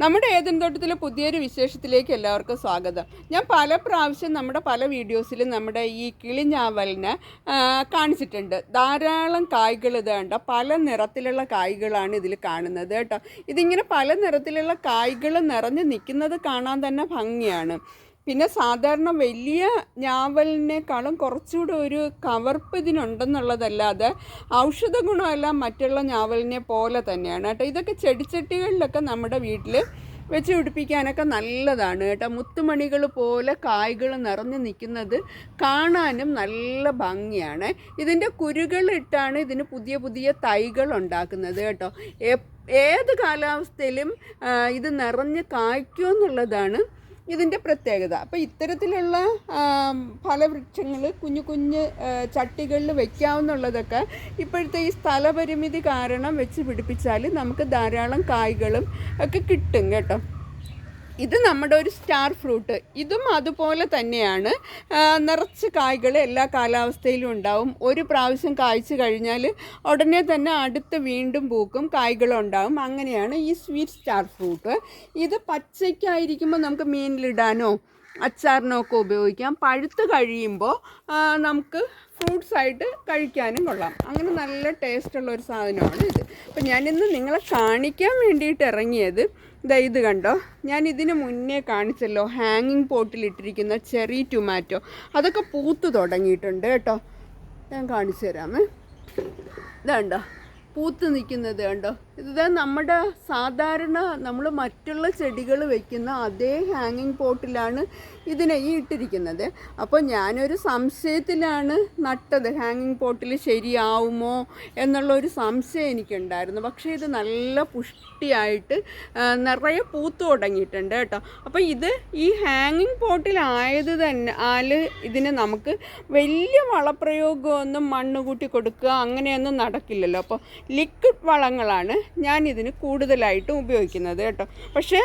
നമ്മുടെ ഏതൻ തോട്ടത്തിലെ പുതിയൊരു വിശേഷത്തിലേക്ക് എല്ലാവർക്കും സ്വാഗതം. ഞാൻ പല പ്രാവശ്യം നമ്മുടെ പല വീഡിയോസിലും നമ്മുടെ ഈ കിളിഞ്ഞാവലിനെ കാണിച്ചിട്ടുണ്ട്. ധാരാളം കായ്കൾ ഇത് കണ്ടോ? പല നിറത്തിലുള്ള കായ്കളാണ് ഇതിൽ കാണുന്നത് കേട്ടോ. ഇതിങ്ങനെ പല നിറത്തിലുള്ള കായ്കൾ നിറഞ്ഞ് നിൽക്കുന്നത് കാണാൻ തന്നെ ഭംഗിയാണ്. പിന്നെ സാധാരണ വലിയ ഞാവലിനേക്കാളും കുറച്ചുകൂടെ ഒരു കവർപ്പ് ഇതിനുണ്ടെന്നുള്ളതല്ലാതെ ഔഷധ ഗുണമെല്ലാം മറ്റുള്ള ഞാവലിനെ പോലെ തന്നെയാണ് കേട്ടോ. ഇതൊക്കെ ചെടിച്ചട്ടികളിലൊക്കെ നമ്മുടെ വീട്ടിൽ വെച്ച് പിടിപ്പിക്കാനൊക്കെ നല്ലതാണ് കേട്ടോ. മുത്തുമണികൾ പോലെ കായ്കൾ നിറഞ്ഞു നിൽക്കുന്നത് കാണാനും നല്ല ഭംഗിയാണ്. ഇതിന്റെ കുരുകളിട്ടാണ് ഇതിന് പുതിയ പുതിയ തൈകൾ ഉണ്ടാക്കുന്നത് കേട്ടോ. ഏത് കാലാവസ്ഥയിലും ഇത് നിറഞ്ഞ് കായ്ക്കുമെന്നുള്ളതാണ് ഇതിന്റെ പ്രത്യേകത. അപ്പോൾ ഇത്തരത്തിലുള്ള ഫലവൃക്ഷങ്ങൾ കുഞ്ഞു കുഞ്ഞ് ചട്ടികളിൽ വെക്കാവുന്നുള്ളതൊക്കെ ഇപ്പോഴത്തെ ഈ സ്ഥലപരിമിതി കാരണം വെച്ച് പിടിപ്പിച്ചാൽ നമുക്ക് ധാരാളം കായ്കളും ഒക്കെ കിട്ടും കേട്ടോ. ഇത് നമ്മുടെ ഒരു സ്റ്റാർ ഫ്രൂട്ട്. ഇതും അതുപോലെ തന്നെയാണ്. നിറച്ച് കായ്കൾ എല്ലാ കാലാവസ്ഥയിലും ഉണ്ടാവും. ഒരു പ്രാവശ്യം കായ്ച്ചു കഴിഞ്ഞാൽ ഉടനെ തന്നെ അടുത്ത് വീണ്ടും പൂക്കും കായ്കളും ഉണ്ടാവും. അങ്ങനെയാണ് ഈ സ്വീറ്റ് സ്റ്റാർ ഫ്രൂട്ട്. ഇത് പച്ചയ്ക്കായിരിക്കുമ്പോൾ നമുക്ക് മീനിലിടാനോ അച്ചാറിനോ ഒക്കെ ഉപയോഗിക്കാം. പഴുത്ത് കഴിയുമ്പോൾ നമുക്ക് ഫ്രൂട്ട്സ് ആയിട്ട് കഴിക്കാനും കൊള്ളാം. അങ്ങനെ നല്ല ടേസ്റ്റുള്ള ഒരു സാധനമാണ് ഇത്. അപ്പം ഞാനിന്ന് നിങ്ങളെ കാണിക്കാൻ വേണ്ടിയിട്ട് ഇറങ്ങിയത് ഇതാ ഇത് കണ്ടോ? ഞാൻ ഇതിന് മുന്നേ കാണിച്ചല്ലോ ഹാങ്ങിങ് പോട്ടിലിട്ടിരിക്കുന്ന ചെറി ടൊമാറ്റോ അതൊക്കെ പൂത്ത് തുടങ്ങിയിട്ടുണ്ട് കേട്ടോ. ഞാൻ കാണിച്ചു തരാമേ. കണ്ടോ പൂത്ത് നിൽക്കുന്നത് കണ്ടോ? ഇത് നമ്മുടെ സാധാരണ നമ്മൾ മറ്റുള്ള ചെടികൾ വെക്കുന്ന അതേ ഹാങ്ങിങ് പോട്ടിലാണ് ഇതിനെ ഈ ഇട്ടിരിക്കുന്നത്. അപ്പോൾ ഞാനൊരു സംശയത്തിലാണ് നട്ടത് ഹാങ്ങിങ് പോട്ടിൽ ശരിയാവുമോ എന്നുള്ള ഒരു സംശയം എനിക്കുണ്ടായിരുന്നു. പക്ഷേ ഇത് നല്ല പുഷ്ടിയായിട്ട് നിറയെ പൂത്ത് തുടങ്ങിയിട്ടുണ്ട് കേട്ടോ. അപ്പോൾ ഇത് ഈ ഹാങ്ങിങ് പോട്ടിലായത് തന്നെ ആൽ ഇതിന് നമുക്ക് വലിയ വളപ്രയോഗമൊന്നും മണ്ണ് കൂട്ടി കൊടുക്കുക അങ്ങനെയൊന്നും നടക്കില്ലല്ലോ. അപ്പോൾ ലിക്വിഡ് വളങ്ങളാണ് ഞാൻ ഇതിന് കൂടുതലായിട്ടും ഉപയോഗിക്കുന്നത് കേട്ടോ. പക്ഷേ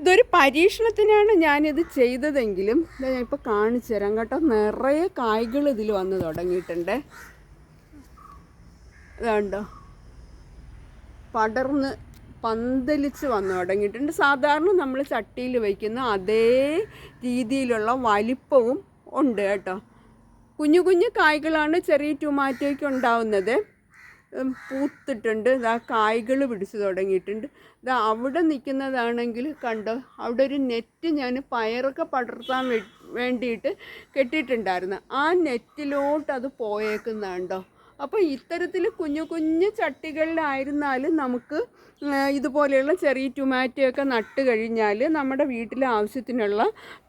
ഇതൊരു പരീക്ഷണത്തിനാണ് ഞാനിത് ചെയ്തതെങ്കിലും ഞാൻ ഇപ്പോൾ കാണിച്ചു തരാം കേട്ടോ. നിറയെ കായ്കൾ ഇതിൽ വന്ന് തുടങ്ങിയിട്ടുണ്ട്. ഇതുണ്ടോ. പടർന്ന് പന്തലിച്ച് വന്നു തുടങ്ങിയിട്ടുണ്ട്. സാധാരണ നമ്മൾ ചട്ടിയിൽ വയ്ക്കുന്ന അതേ രീതിയിലുള്ള വലിപ്പവും ഉണ്ട് കേട്ടോ. കുഞ്ഞു കുഞ്ഞു കായ്കളാണ് ചെറിയ ടൊമാറ്റോയ്ക്ക് ഉണ്ടാവുന്നത്. പൂത്തിട്ടുണ്ട്. ഇതാ കായ്കൾ പിടിച്ചു തുടങ്ങിയിട്ടുണ്ട്. ഇതാ അവിടെ നിൽക്കുന്നതാണെങ്കിൽ കണ്ടോ അവിടെ ഒരു നെറ്റ് ഞാൻ പയറൊക്കെ പടർത്താൻ വേണ്ടിയിട്ട് കെട്ടിയിട്ടുണ്ടായിരുന്നു. ആ നെറ്റിലോട്ട് അത് പോയേക്കുന്നുണ്ടോ? അപ്പോൾ ഇത്തരത്തിൽ കുഞ്ഞു കുഞ്ഞു ചട്ടികളിലായിരുന്നാലും നമുക്ക് ഇതുപോലെയുള്ള ചെറിയ ടൊമാറ്റോയൊക്കെ നട്ട് കഴിഞ്ഞാൽ നമ്മുടെ വീട്ടിലെ ആവശ്യത്തിനുള്ള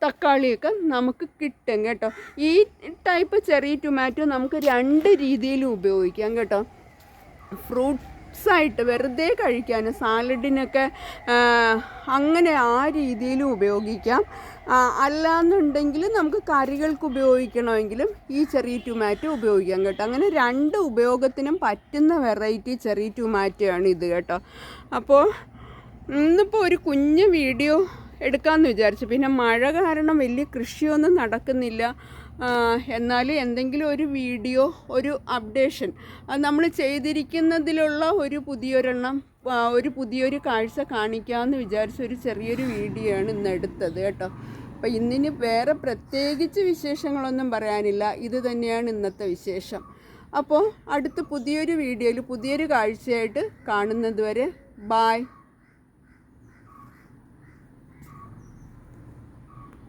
തക്കാളിയൊക്കെ നമുക്ക് കിട്ടും കേട്ടോ. ഈ ടൈപ്പ് ചെറിയ ടൊമാറ്റോ നമുക്ക് രണ്ട് രീതിയിലും ഉപയോഗിക്കാം കേട്ടോ. ഫ്രൂട്ട്സ് ആയിട്ട് വെറുതെ കഴിക്കാൻ സാലഡിനൊക്കെ അങ്ങനെ ആ രീതിയിലും ഉപയോഗിക്കാം. അല്ലാന്നുണ്ടെങ്കിൽ നമുക്ക് കറികൾക്ക് ഉപയോഗിക്കണമെങ്കിലും ഈ ചെറിയ ടൊമാറ്റോ ഉപയോഗിക്കാം കേട്ടോ. അങ്ങനെ രണ്ട് ഉപയോഗത്തിനും പറ്റുന്ന വെറൈറ്റി ചെറിയ ടൊമാറ്റോ ആണ് ഇത് കേട്ടോ. അപ്പോൾ ഇന്നിപ്പോൾ ഒരു കുഞ്ഞ് വീഡിയോ എടുക്കാമെന്ന് വിചാരിച്ചു. പിന്നെ മഴ കാരണം വലിയ കൃഷിയൊന്നും നടക്കുന്നില്ല. എന്നാൽ എന്തെങ്കിലും ഒരു വീഡിയോ ഒരു അപ്ഡേഷൻ നമ്മൾ ചെയ്തിരിക്കുന്നതിലുള്ള ഒരു പുതിയൊരെണ്ണം ഒരു പുതിയൊരു കാഴ്ച കാണിക്കാമെന്ന് വിചാരിച്ച ഒരു ചെറിയൊരു വീഡിയോ ആണ് ഇന്ന് എടുത്തത് കേട്ടോ. അപ്പം ഇന്നിന് വേറെ പ്രത്യേകിച്ച് വിശേഷങ്ങളൊന്നും പറയാനില്ല. ഇത് തന്നെയാണ് ഇന്നത്തെ വിശേഷം. അപ്പോൾ അടുത്ത പുതിയൊരു വീഡിയോയിൽ പുതിയൊരു കാഴ്ചയായിട്ട് കാണുന്നത് വരെ ബായ്